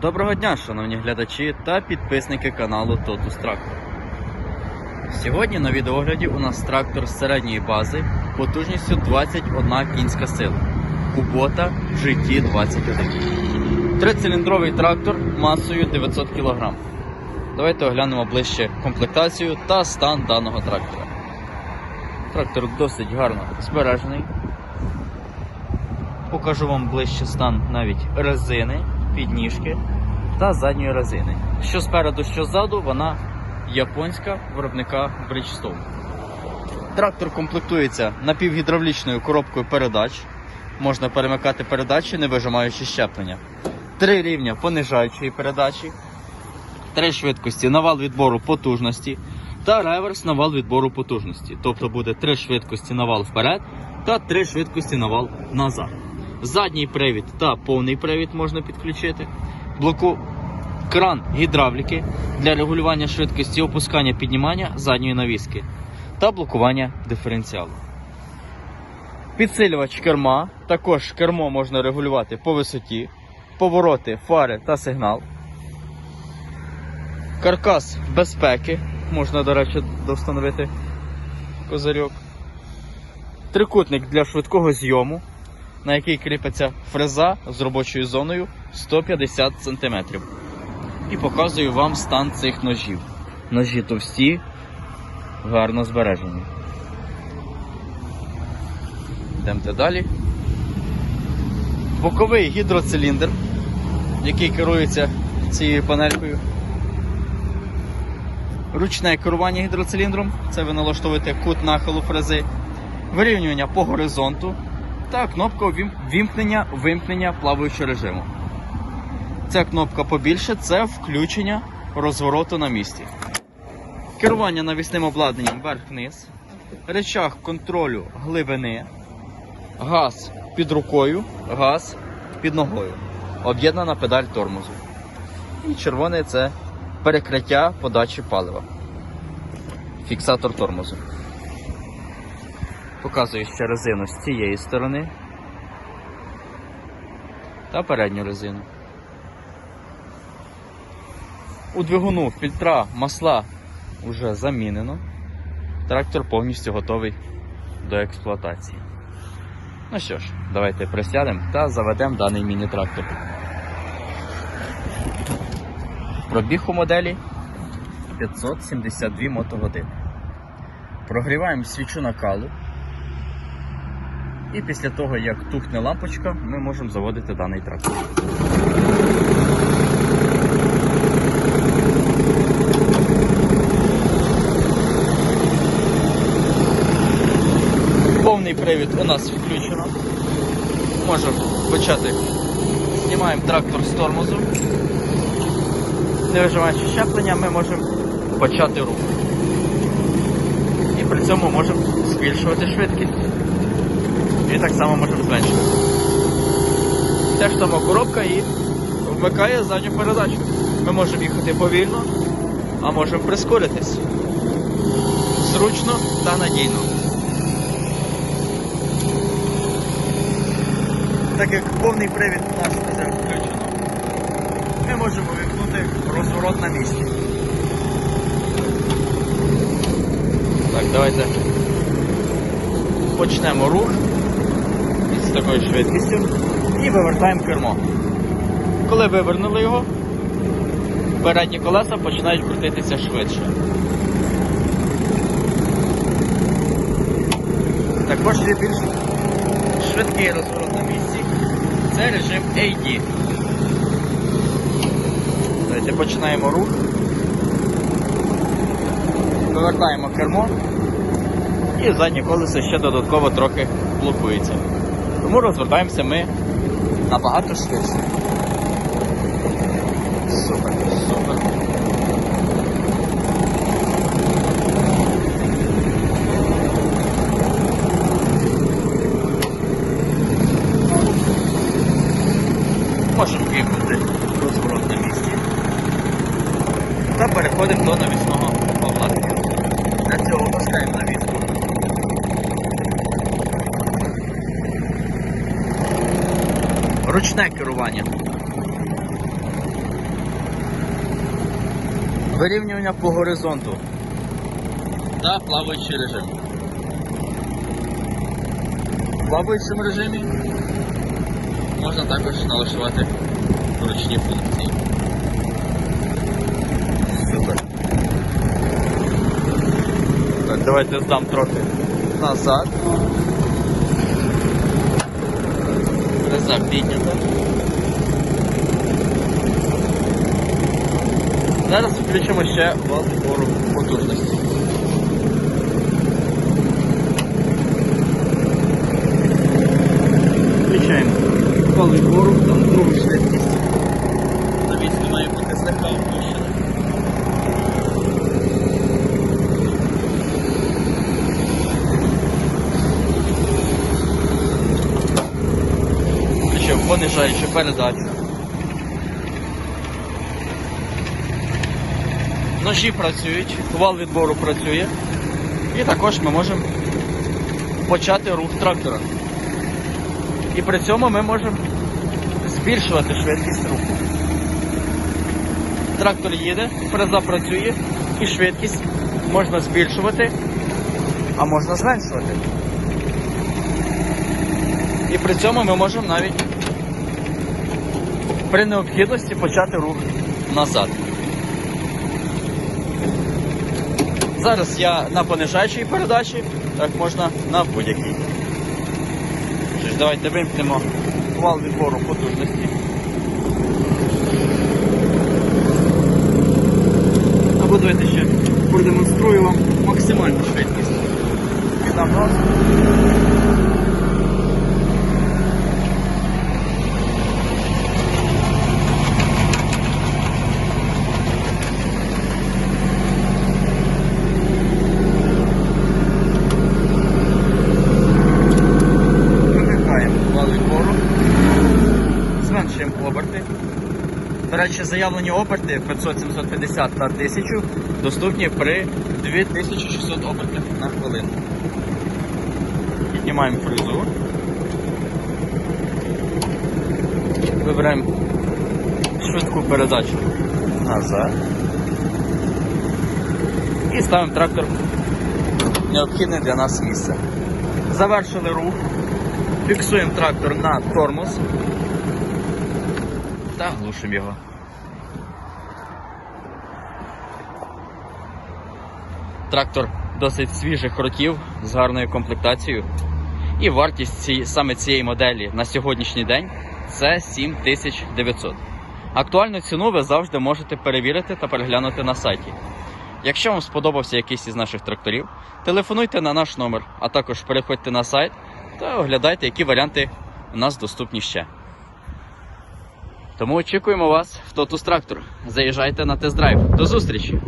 Доброго дня, шановні глядачі та підписники каналу Totus Tractor. Сьогодні на відеогляді у нас трактор середньої бази потужністю 21 кінська сила Кубота GT21. Трициліндровий трактор масою 900 кг. Давайте оглянемо ближче комплектацію та стан даного трактора. Трактор досить гарно збережений. Покажу вам ближче стан навіть резини, підніжки та задньої резини. Що спереду, що ззаду, вона японська виробника Bridgestone. Трактор комплектується напівгідравлічною коробкою передач. Можна перемикати передачі, не вижимаючи щеплення. Три рівня понижаючої передачі, три швидкості на вал відбору потужності та реверс на вал відбору потужності. Тобто буде три швидкості на вал вперед та три швидкості на вал назад. Задній привід та повний привід можна підключити. Блоку кран гідравліки для регулювання швидкості опускання піднімання задньої навіски та блокування диференціалу. Підсилювач керма. Також кермо можна регулювати по висоті, повороти, фари та сигнал. Каркас безпеки. Можна, до речі, достановити козирьок. Трикутник для швидкого зйому, на який кріпиться фреза з робочою зоною 150 см. І показую вам стан цих ножів. Ножі товсті, гарно збережені. Йдемте далі. Боковий гідроциліндр, який керується цією панелькою. Ручне керування гідроциліндром, це ви налаштовуєте кут нахилу фрези, вирівнювання по горизонту та кнопка вім- вімкнення вимкнення плаваючого режиму. Ця кнопка побільше це включення розвороту на місці. Керування навісним обладнанням вверх-вниз, речах контролю глибини, газ під рукою, газ під ногою. Об'єднана педаль тормозу. І червоне це перекриття подачі палива. Фіксатор тормозу. Показую ще резину з цієї сторони та передню резину. У двигуну фільтра масла вже замінено. Трактор повністю готовий до експлуатації. Ну що ж, давайте присядемо та заведемо даний міні-трактор. Пробіг у моделі 572 мотогодини. Прогріваємо свічу накалу. І після того, як тухне лампочка, ми можемо заводити даний трактор. Повний привід у нас включено. Можемо почати. Знімаємо трактор з тормозу. Не виживаючи щеплення, ми можемо почати рух. І при цьому можемо збільшувати швидкість. І так само можемо зменшувати. Теж сама коробка і вмикає задню передачу. Ми можемо їхати повільно, а можемо прискоритись. Зручно та надійно. Так як повний привід у нас вже включено, ми можемо вимкнути розворот на місці. Так, давайте почнемо рух з такою швидкістю і вивертаємо кермо. Коли вивернули його, передні колеса починають крутитися швидше. Також є більш швидкий розворот на місці. Це режим AD. Давайте починаємо рух. Вивертаємо кермо і заднє колесо ще додатково трохи блокується. Тому розвертаємося ми набагато швидше. Супер, супер. Можемо вимкнути розворот на місці. Та переходимо до навісного обладнання. Для цього опускаємо навіску. Ручне керування. Вирівнювання по горизонту та плаваючий режим. В плаваючому режимі можна також налаштувати ручні функції. Супер. Так, давайте здам трохи назад. Піднята. Зараз включимо ще вал збору потужності. Включаємо вал відбору, там другу швидкість. Навісно має бути слегка опущена. Включив понижаючу передачу. Ножі працюють, вал відбору працює. І також ми можемо почати рух трактора. І при цьому ми можемо збільшувати швидкість руху. Трактор їде, фреза працює і швидкість можна збільшувати, а можна зменшувати. І при цьому ми можемо навіть при необхідності почати рух назад. Зараз я на понижаючій передачі, так можна на будь-якій. Давайте вимкнемо вал відбору потужності. Або давайте ще продемонструю вам максимальну швидкість. Піддам газ. Вимикаємо вал відбору, зменшуємо оберти. Речі, заявлені оберти 500, 750 та 1000 доступні при 2600 обертах на хвилину. Піднімаємо фрезу. Вибираємо швидку передачу назад. І ставимо трактор необхідне для нас місце. Завершили рух. Фіксуємо трактор на тормоз та глушимо його. Трактор досить свіжих років з гарною комплектацією. І вартість ці, саме цієї моделі на сьогоднішній день це 7900. Актуальну ціну ви завжди можете перевірити та переглянути на сайті. Якщо вам сподобався якийсь із наших тракторів, телефонуйте на наш номер, а також переходьте на сайт та оглядайте, які варіанти у нас доступні ще. Тому очікуємо вас в Тотус Трактор. Заїжджайте на тест-драйв. До зустрічі!